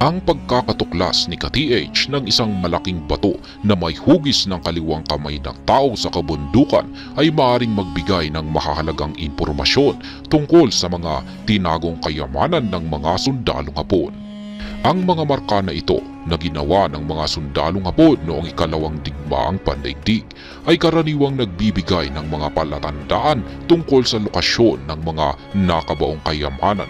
ang pagkakatuklas ni ka-TH ng isang malaking bato na may hugis ng kaliwang kamay ng tao sa kabundukan ay maaaring magbigay ng mahalagang impormasyon tungkol sa mga tinagong kayamanan ng mga sundalong hapon. Ang mga marka na ito na ginawa ng mga sundalong hapon noong ikalawang digmaang pandaigdig ay karaniwang nagbibigay ng mga palatandaan tungkol sa lokasyon ng mga nakabaong kayamanan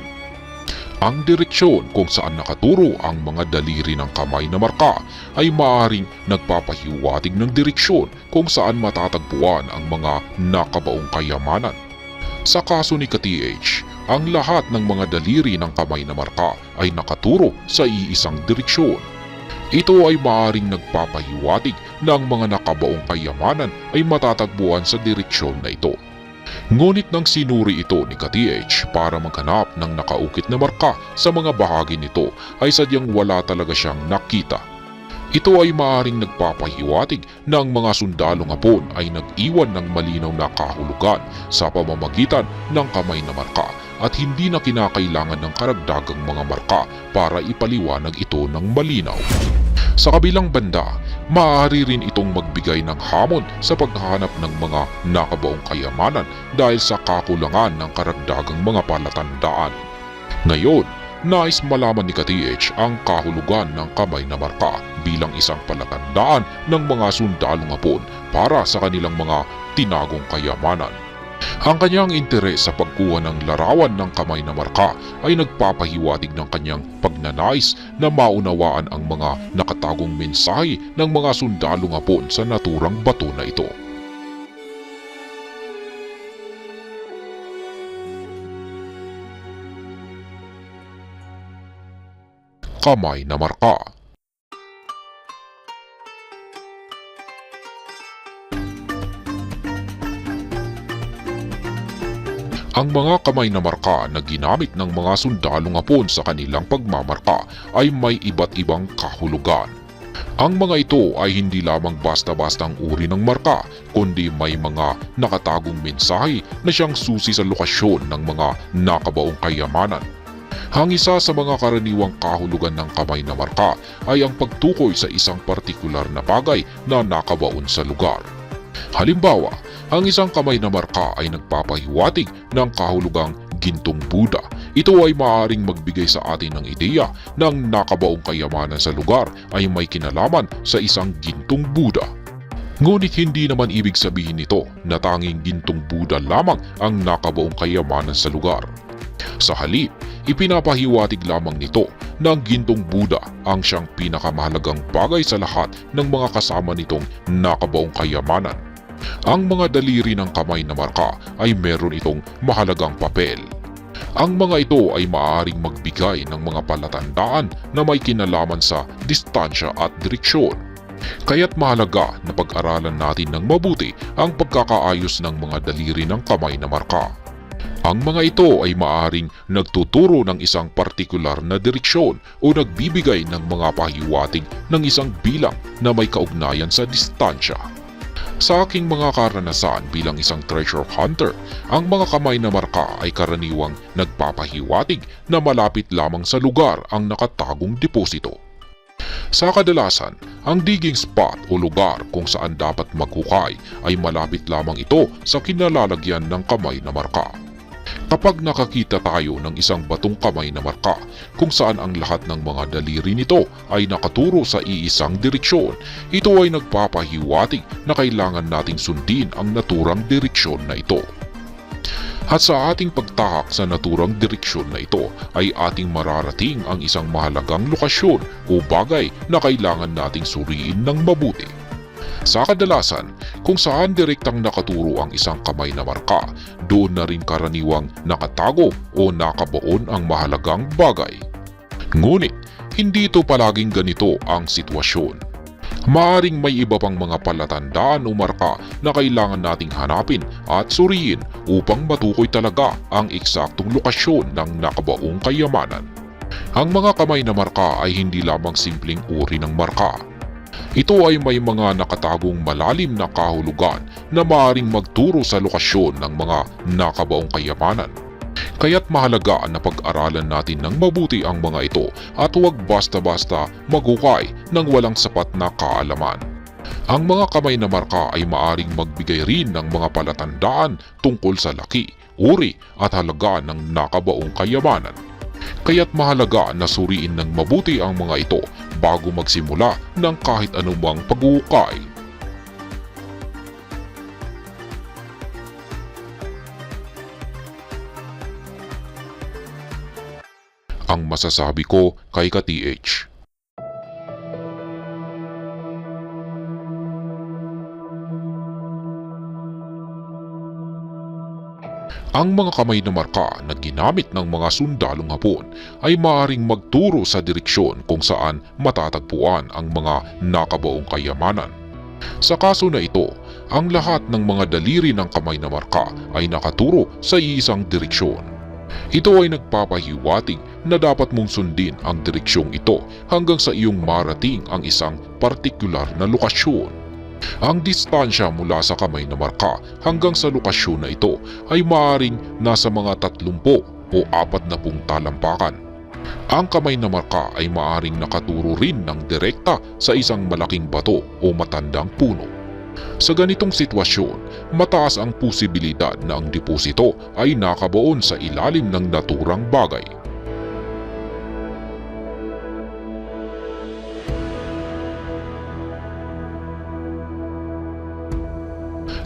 ang direksyon kung saan nakaturo ang mga daliri ng kamay na marka ay maaaring nagpapahiwatig ng direksyon kung saan matatagpuan ang mga nakabaong kayamanan. Sa kaso ni ka-TH, ang lahat ng mga daliri ng kamay na marka ay nakaturo sa iisang direksyon. Ito ay maaaring nagpapahiwatig na ang mga nakabaong kayamanan ay matatagpuan sa direksyon na ito. Ngunit nang sinuri ito ni ka-TH para maghanap ng nakaukit na marka sa mga bahagi nito ay sadyang wala talaga siyang nakita. Ito ay maaaring nagpapahiwatig na ang mga sundalong hapon ay nag-iwan ng malinaw na kahulugan sa pamamagitan ng kamay na marka at hindi na kinakailangan ng karagdagang mga marka para ipaliwanag ito ng malinaw. Sa kabilang banda, maaari rin itong magbigay ng hamon sa paghahanap ng mga nakabaong kayamanan dahil sa kakulangan ng karagdagang mga palatandaan. Ngayon, nais malaman ni ka-TH ang kahulugan ng kamay na marka bilang isang palatandaan ng mga sundalong hapon para sa kanilang mga tinagong kayamanan. Ang kanyang interes sa pagkuha ng larawan ng kamay na marka ay nagpapahiwatig ng kanyang pagnanais na maunawaan ang mga nakatagong mensahe ng mga sundalong hapon sa naturang bato na ito. Kamay na marka Ang mga kamay na marka na ginamit ng mga sundalong hapon sa kanilang pagmamarka ay may iba't ibang kahulugan. Ang mga ito ay hindi lamang basta-bastang uri ng marka, kundi may mga nakatagong mensahe na siyang susi sa lokasyon ng mga nakabaong kayamanan. Ang isa sa mga karaniwang kahulugan ng kamay na marka ay ang pagtukoy sa isang partikular na bagay na nakabaon sa lugar. Halimbawa, ang isang kamay na marka ay nagpapahiwatig ng kahulugang gintong Buddha. Ito ay maaaring magbigay sa atin ng ideya ng nakabaong kayamanan sa lugar ay may kinalaman sa isang gintong Buddha. Ngunit hindi naman ibig sabihin nito na tanging gintong Buddha lamang ang nakabaong kayamanan sa lugar. Sa halip, ipinapahiwatig lamang nito na ang gintong Buddha ang siyang pinakamahalagang bagay sa lahat ng mga kasama nitong nakabaong kayamanan. Ang mga daliri ng kamay na marka ay meron itong mahalagang papel. Ang mga ito ay maaaring magbigay ng mga palatandaan na may kinalaman sa distansya at direksyon. Kaya't mahalaga na pag-aralan natin ng mabuti ang pagkakaayos ng mga daliri ng kamay na marka. Ang mga ito ay maaaring nagtuturo ng isang partikular na direksyon o nagbibigay ng mga pahiwatig ng isang bilang na may kaugnayan sa distansya. Sa aking mga karanasan bilang isang treasure hunter, ang mga kamay na marka ay karaniwang nagpapahiwatig na malapit lamang sa lugar ang nakatagong deposito. Sa kadalasan, ang digging spot o lugar kung saan dapat maghukay ay malapit lamang ito sa kinalalagyan ng kamay na marka. Kapag nakakita tayo ng isang batong kamay na marka kung saan ang lahat ng mga daliri nito ay nakaturo sa iisang direksyon, ito ay nagpapahiwatig na kailangan nating sundin ang naturang direksyon na ito. At sa ating pagtahak sa naturang direksyon na ito ay ating mararating ang isang mahalagang lokasyon o bagay na kailangan nating suriin ng mabuti. Sa kadalasan, kung saan direktang nakaturo ang isang kamay na marka, doon na rin karaniwang nakatago o nakabaon ang mahalagang bagay. Ngunit, hindi ito palaging ganito ang sitwasyon. Maaring may iba pang mga palatandaan o marka na kailangan nating hanapin at suriin upang matukoy talaga ang eksaktong lokasyon ng nakabaong kayamanan. Ang mga kamay na marka ay hindi lamang simpleng uri ng marka. Ito ay may mga nakatagong malalim na kahulugan na maaaring magturo sa lokasyon ng mga nakabaong kayamanan. Kaya't mahalaga na pag-aralan natin ng mabuti ang mga ito at huwag basta-basta maghukay ng walang sapat na kaalaman. Ang mga kamay na marka ay maaring magbigay rin ng mga palatandaan tungkol sa laki, uri at halaga ng nakabaong kayamanan. Kaya't mahalaga na suriin ng mabuti ang mga ito bago magsimula ng kahit anumang paghuhukay. Ang masasabi ko kay ka-TH. Ang mga kamay na marka na ginamit ng mga sundalong hapon ay maaring magturo sa direksyon kung saan matatagpuan ang mga nakabaong kayamanan. Sa kaso na ito, ang lahat ng mga daliri ng kamay na marka ay nakaturo sa iisang direksyon. Ito ay nagpapahiwatig na dapat mong sundin ang direksyong ito hanggang sa iyong marating ang isang partikular na lokasyon. Ang distansya mula sa kamay na marka hanggang sa lokasyon na ito ay maaring nasa mga 30 o 40 talampakan. Ang kamay na marka ay maaring nakaturo rin ng direkta sa isang malaking bato o matandang puno. Sa ganitong sitwasyon, mataas ang posibilidad na ang deposito ay nakabaon sa ilalim ng naturang bagay.